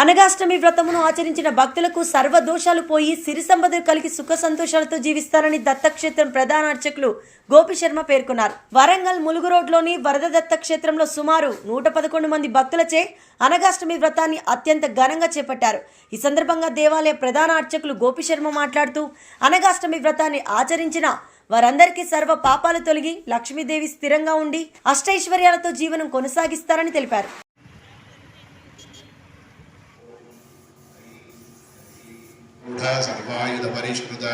అనగాష్టమి వ్రతమును ఆచరించిన భక్తులకు సర్వ దోషాలు పోయి సిరి సంపదలు కలిగి సుఖ సంతోషాలతో జీవిస్తారని దత్తక్షేత్రం ప్రధాన అర్చకులు గోపిశర్మ పేర్కొన్నారు. వరంగల్ ములుగు రోడ్లోని వరద దత్తక్షేత్రంలో సుమారు నూట పదకొండు మంది భక్తులచే అనగాష్టమి వ్రతాన్ని అత్యంత ఘనంగా చేపట్టారు. ఈ సందర్భంగా దేవాలయ ప్రధాన అర్చకులు గోపిశర్మ మాట్లాడుతూ అనగాష్టమి వ్రతాన్ని ఆచరించిన వారందరికీ సర్వ పాపాలు తొలగి లక్ష్మీదేవి స్థిరంగా ఉండి అష్టైశ్వర్యాలతో జీవనం కొనసాగిస్తారని తెలిపారు. గూఢ సర్వాయుధ పరిష్కృత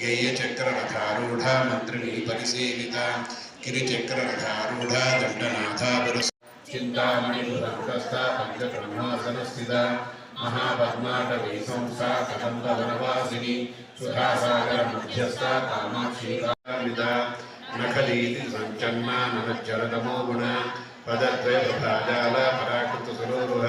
గేయచక్రరథారూఢ మంత్రిణీ పరిసేవిత గిరిచక్రరథారూఢ దండనాథ పురస్ చింతామణిహృతస్థ పంచబ్రహ్మాసనస్థిత మహాపద్మాటవీ సంస్థ కదంబ వనవాసిని సుధాసాగర మధ్యస్థ కామాక్షి నఖలీతి సంచన్నా నమజ్జరతమో గుణ పదద్వయ పరాజాల పరాకృత సరోరుహ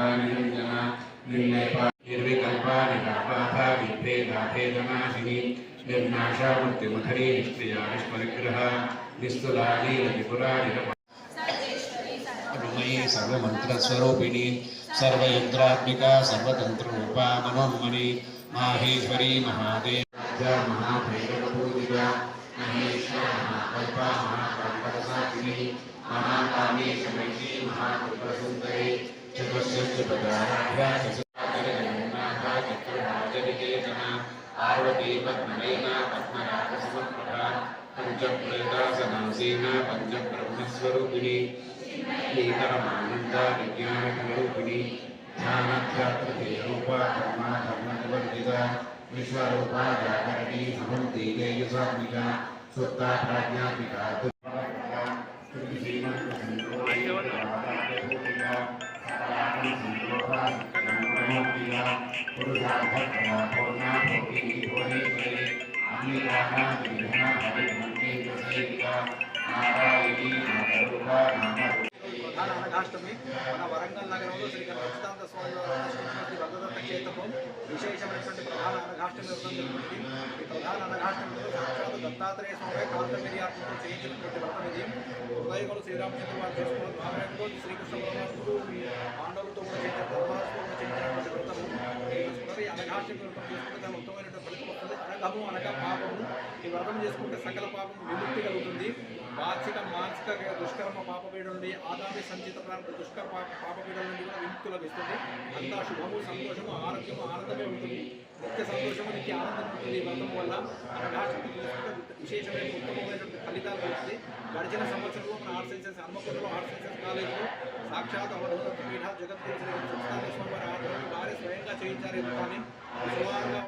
निर्विकल्पानिकापाथाभिप्रेदाभेदनाशिनि निर्नाशावृत्तिमखरी निष्क्रिया विस्मरिग्रह निस्तुलालीलविपुराणि सर्वमन्त्रस्वरूपिणी सर्वयन्त्रात्मिका सर्वतन्त्ररूपा मनोन्मणि माहेश्वरी महादेव। महाभैरवपूजिता महेश्वर महाकल्पा महाकल्पसाक्षिणी महाकामेशमैत्री महाकल्पसुन्दरी पंचप्रेदासनासीना पंचब्रह्मस्वरूपिणी शीतरमानन्दा विज्ञानरूपिणी ध्यानध्यात्मदेवरूपा धर्मा धर्मनिवर्जिता विश्वरूपा जागरणी हवन्ति तेजसात्मिका सुप्ता प्राज्ञात्मिका విజ్ఞానకరూపిణి ధ్యానధ్యాత్రూపా కర్మ ధర్మనివర్జిత విశ్వరూప జాగరణి అహంతి తేజసాత్మిక సుత్త ప్రాజ్ఞాత్మిక నారాయణీ ప్రధాన అనగాష్టమి మన వరంగల్ నగరంలో శ్రీ కనకస్తాంత స్వామి వారి శ్రీ భగవత క్షేత్రము విశేషమైనటువంటి ప్రధాన అనగాష్టమి వ్రతం జరుగుతుంది ఈ ప్రధాన అనగాష్టమిలో సాక్షాత్ దత్తాత్రేయ స్వామి కార్తవీర్యాత్మకం చేయించినటువంటి వ్రతం ఇది హృదయకులు శ్రీరామచంద్ర వారు చేసుకోవాలి నారాయణుడు శ్రీకృష్ణ పరమాత్ముడు పాండవులతో ఈ అనగాష్టమి ఫలితం వస్తుంది. అనగము అనగా పాపము. ఈ వ్రతం చేసుకుంటే సకల పాపం విముక్తి కలుగుతుంది. వాచిక మానసిక దుష్కర్మ పాపపీడ నుండి ఆదామి సంచిత ప్రాంత దుష్కర్మ పాప పాపపీడ నుండి కూడా విముక్తి లభిస్తుంది. అంతా శుభము సంతోషము ఆరోగ్యము ఆనందమే ఉంటుంది. నిత్య సంతోషము నిత్య ఆనందం ఉంటుంది వ్రతం వల్ల. అనగాశక్తి చేసుకుంటే విశేషమైన ఉత్తమమైనటువంటి ఫలితాలు వస్తుంది గడిచిన సంవత్సరంలో మన ఆర్ట్స్ సైన్సెస్ హన్మకొండలో ఆర్ట్స్ సైన్సెస్ కాలేజీలో సాక్షాత్ అవధూత పీఠ జగద్గురు శ్రీ సత్యనారాయణ స్వామి వారి ఆధ్వర్యంలో వారే స్వయంగా చేయించారు కానీ సుమారుగా